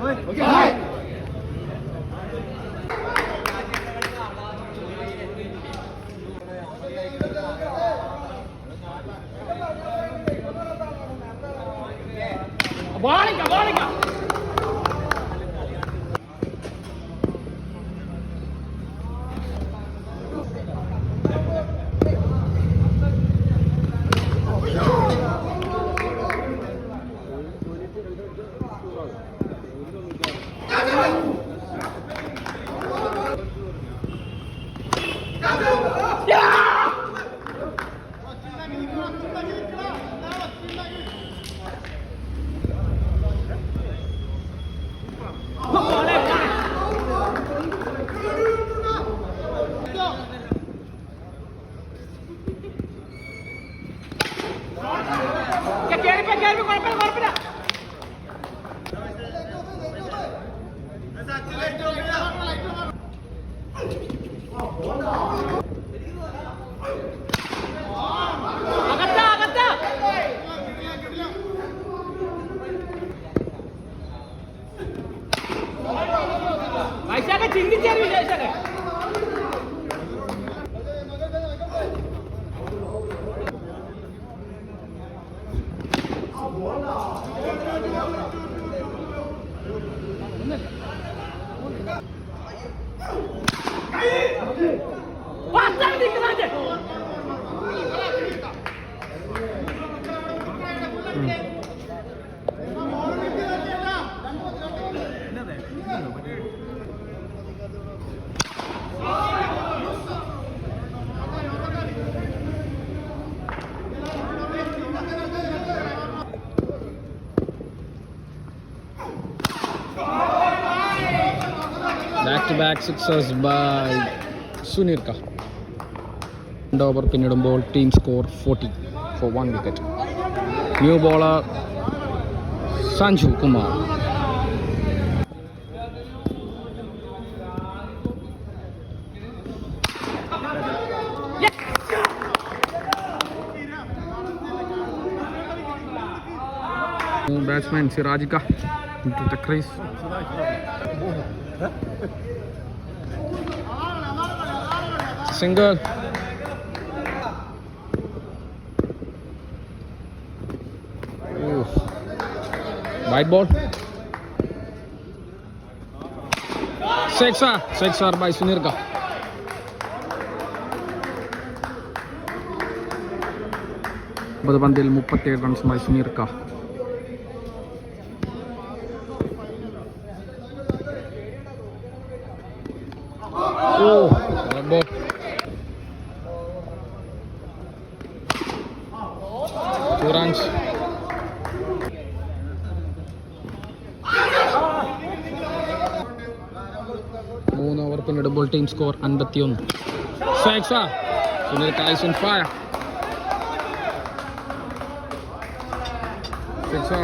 Ôi! pega, pega, pega. Back to back sixers by സുനീർക്ക രണ്ട് over പിന്നിടുമ്പോൾ team score forty four one wicket new bowler Sanju Kumar batsman സിറാജിക്ക into the crease. Single Oof. white ball sixer sixer by sunirka ഒമ്പത് പന്തിൽ മുപ്പത്തിയേഴ് റൺസുമായി സുനീർക്ക score അൻപത്തിയൊന്ന് six Sunil കായ്സ് on fire six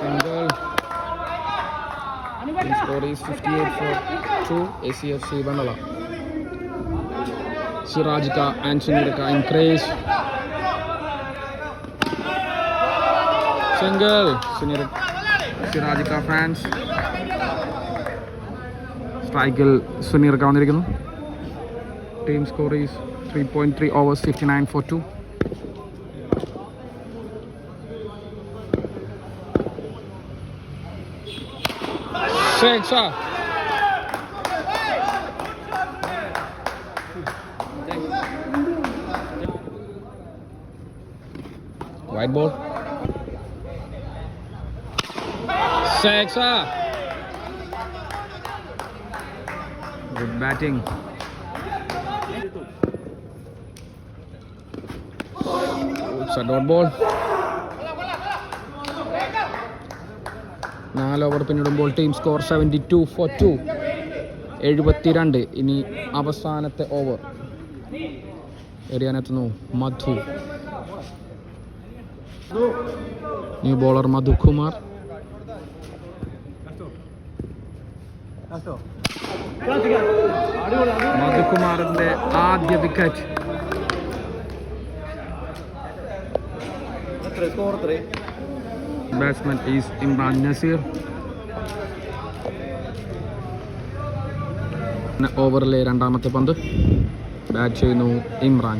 single Team score is 58 for 2 ACFC Vandala. Sirajika and Sunirika in craze. Sunirika Sirajika fans. സ്ട്രൈക്കിൽ സുനീർക്ക വന്നിരിക്കുന്നു team score is three point three overs fifty nine four two Sixer. White ball. Good batting. Oops, a dot ball. നാല് over പിന്നിടുമ്പോൾ team score seventy two four two എഴുപത്തിരണ്ട്. ഇനി അവസാനത്തെ over എറിയാനെത്തുന്നു Madhu. New bowler Madhu മധുകുമാറിന്റെ ആദ്യ wicket batsman is Imran Naseer ഓവറിലെ രണ്ടാമത്തെ പന്ത്. ബാറ്റ് ചെയ്യുന്നു ഇമ്രാൻ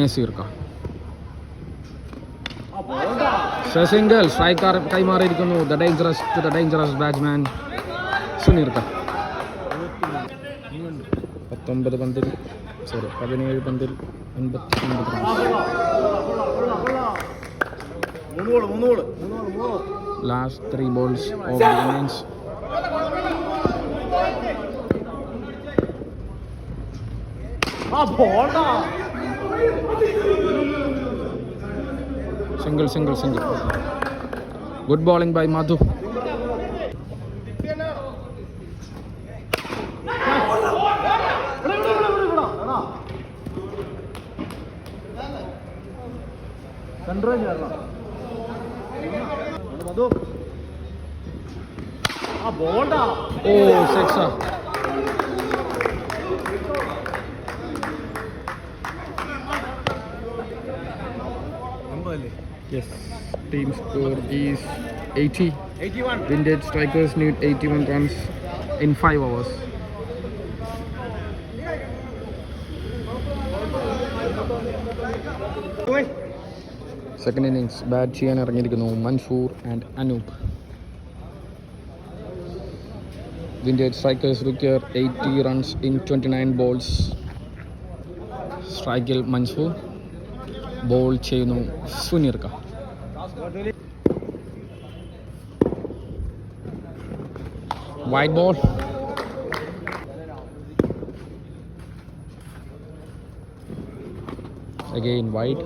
നസീർക്ക single striker കൈമാറിയിരിക്കുന്നു. The dangerous the dangerous batsman സുനീർക്ക പത്തൊമ്പത് പന്തിൽ സോറി പതിനേഴ് പന്തിൽ അൻപത്തി ഒൻപത് റൺസ് ബോൾസ് മൂന്ന് ball last three good of by innings. ബോൾടാ Oh, sixer. അമ്പതല്ലേ Yes. Team score is 80. Eighty one Vintage strikers need 81 runs in 5 hours. Second innings bat ചെയ്യാൻ ഇറങ്ങിയിരിക്കുന്നു Mansoor and Anoop Vintage strikers require eighty runs in twenty nine balls സ്ട്രൈക്കിൽ Mansoor. Ball ചെയ്യുന്നു സുനീർക്ക wide ball again wide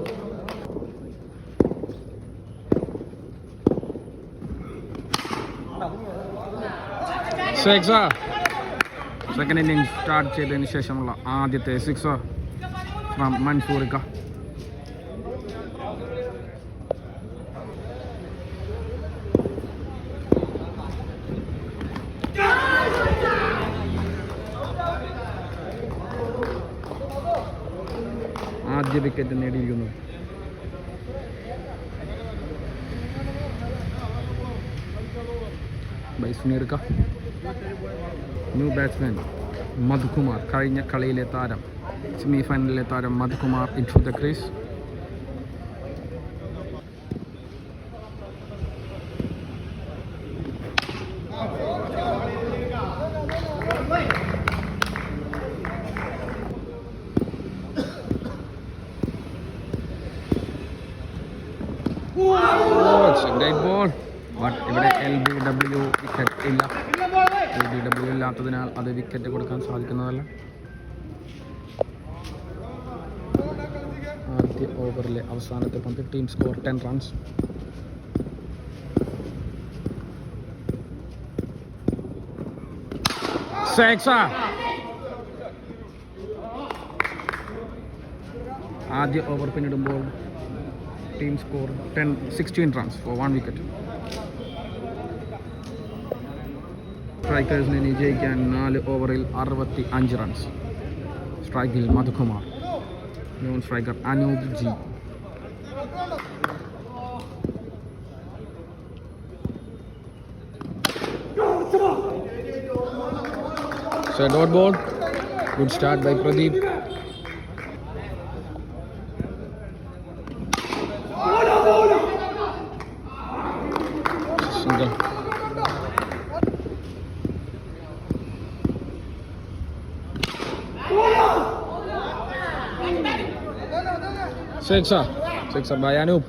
sixer second inning start ചെയ്തതിന് ശേഷമുള്ള ആദ്യത്തെ six from മൻസൂറിക്ക ആദ്യ wicket നേടിയിരിക്കുന്നു. By സുനീർക്ക ന്യൂ ബാറ്റ്സ്മാൻ മധുകുമാർ കഴിഞ്ഞ കളിയിലെ താരം സെമിഫൈനലിലെ താരം Madhukumar in to the crease great ball but ഇവിടെ എൽ ബി ഡബ്ല്യു വിക്കറ്റ് ഇല്ല എൽ ബി ഡബ്ല്യു വിക്കറ്റ് കൊടുക്കാൻ സാധിക്കുന്നതല്ല. ആദ്യ ഓവറിലെ അവസാനത്തെ പന്ത് ടീം സ്കോർ ടെൻ റൺസ്. ആദ്യ ഓവർ പിന്നിടുമ്പോൾ team score ten sixteen runs four one wicket സ്ട്രൈക്കേഴ്സിനെ വിജയിക്കാൻ നാല് ഓവറിൽ അറുപത്തി അഞ്ച് റൺസ് സ്ട്രൈക്കിൽ Madhukumar non striker Anup ji dot ball. Good start by Pradeep. Single. Sixer. Sixer by Anup.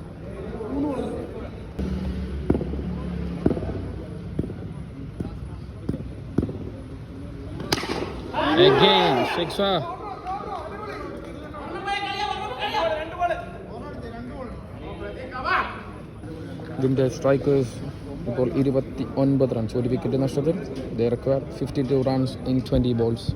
Again, sixer. ഇതിന്റെ strikers ഇപ്പോൾ ഇരുപത്തി ഒൻപത് റൺസ് ഒരു വിക്കറ്റ് നഷ്ടത്തിൽ they require fifty two runs in twenty balls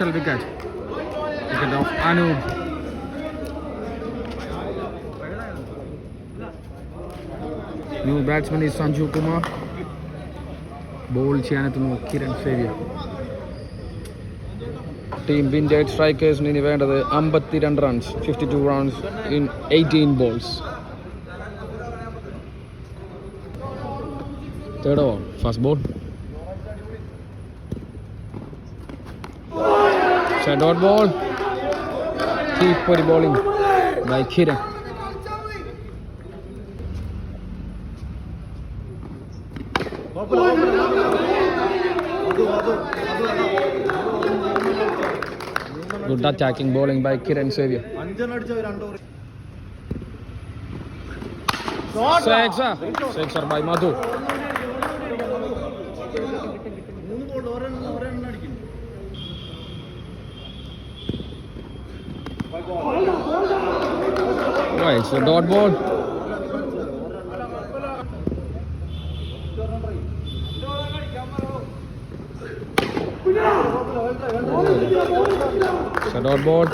Crucial wicket. Wicket of Anub. New batsman is Sanju Kumar. Ball ചെയ്യാനെത്തുന്നു കിരൺ സേവ്യ team vintage സ്ട്രൈക്കേഴ്സിന് ഇനി വേണ്ടത് അമ്പത്തിരണ്ട് runs fifty two runs in eighteen balls third over first ball So dot ball. Keep body bowling by Kiran. Good attacking bowling by Kiran Savio. Six, six by Madhu. Right, a dot ball. A dot ball.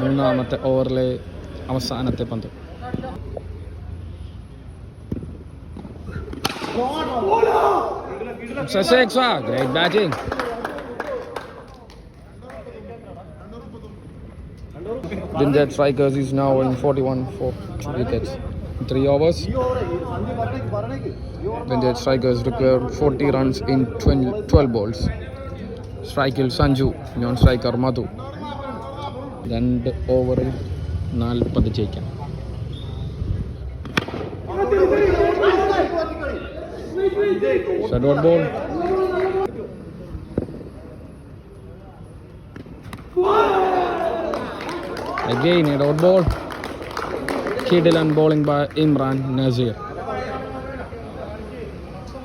മൂന്നാമത്തെ ഓവറിലെ അവസാനത്തെ പന്ത് It's a sixer. Great batting. Vintage Strikers is now in 41 for wickets. Three overs. ഈ over സന്ധി പറഞ്ഞേക്ക് പറഞ്ഞേക്ക് ഈ over Vintage Strikers require 40 runs in 20, 12 balls. സ്ട്രൈക്കിൽ സഞ്ജു നോൺ സ്ട്രൈക്കർ മധു രണ്ട് ഓവറിൽ നാൽപ്പത് ജയിക്കാം dot ball Again a dot ball. Kidilan bowling by Imran Nazir.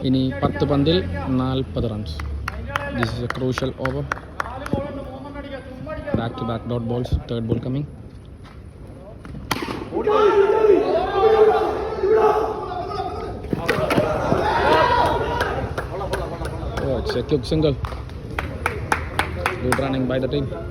ഇനി പത്ത് പന്തിൽ നാൽപ്പത് runs this is a crucial over back to back dot balls third ball coming Oh, it's a quick single. Good running by the team.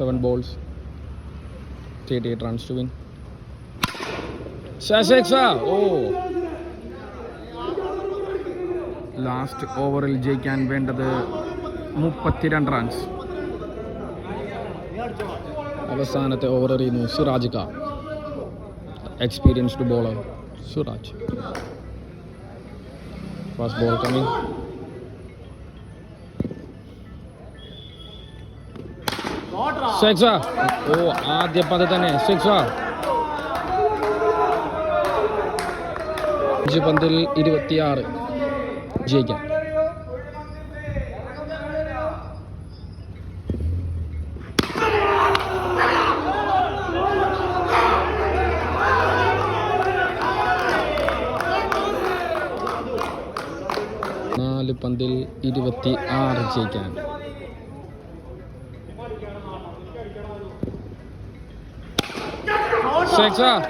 പറയട്ടെ balls It's a runs to balls, 38 runs to win. Sassexa! Oh! Last ഓവറിൽ ജയിക്കാൻ വേണ്ടത് മുപ്പത്തിരണ്ട് runs അവസാനത്തെ over എറിയുന്നു Siraj Khan experienced bowler Siraj first ball coming six oh ആദ്യ പന്ത് തന്നെ. Six അഞ്ച് പന്തിൽ ഇരുപത്തിയാറ്. ജയിക്കാം. നാല് പന്തിൽ ഇരുപത്തി ആറ് ജയിക്കാൻ. Sixer.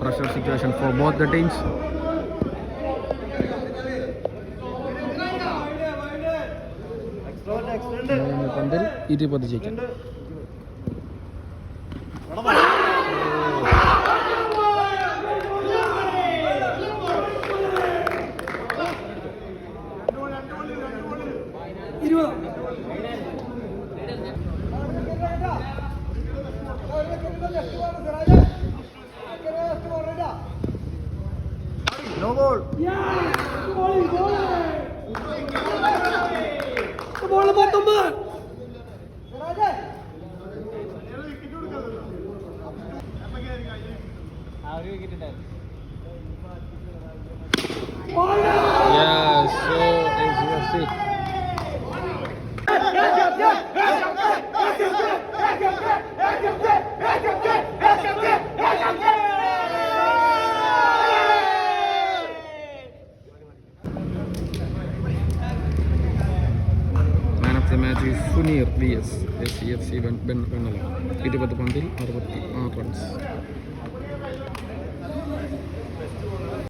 Pressure situation for both the teams. പന്തിൽ ഇരുപത് ജയിക്കാൻ no ball Yes, so is UFC. Man of the match Suneer V S S C F C Vennala ഇരുപത് പന്തിൽ അറുപത്തി ആറ് റൺസ്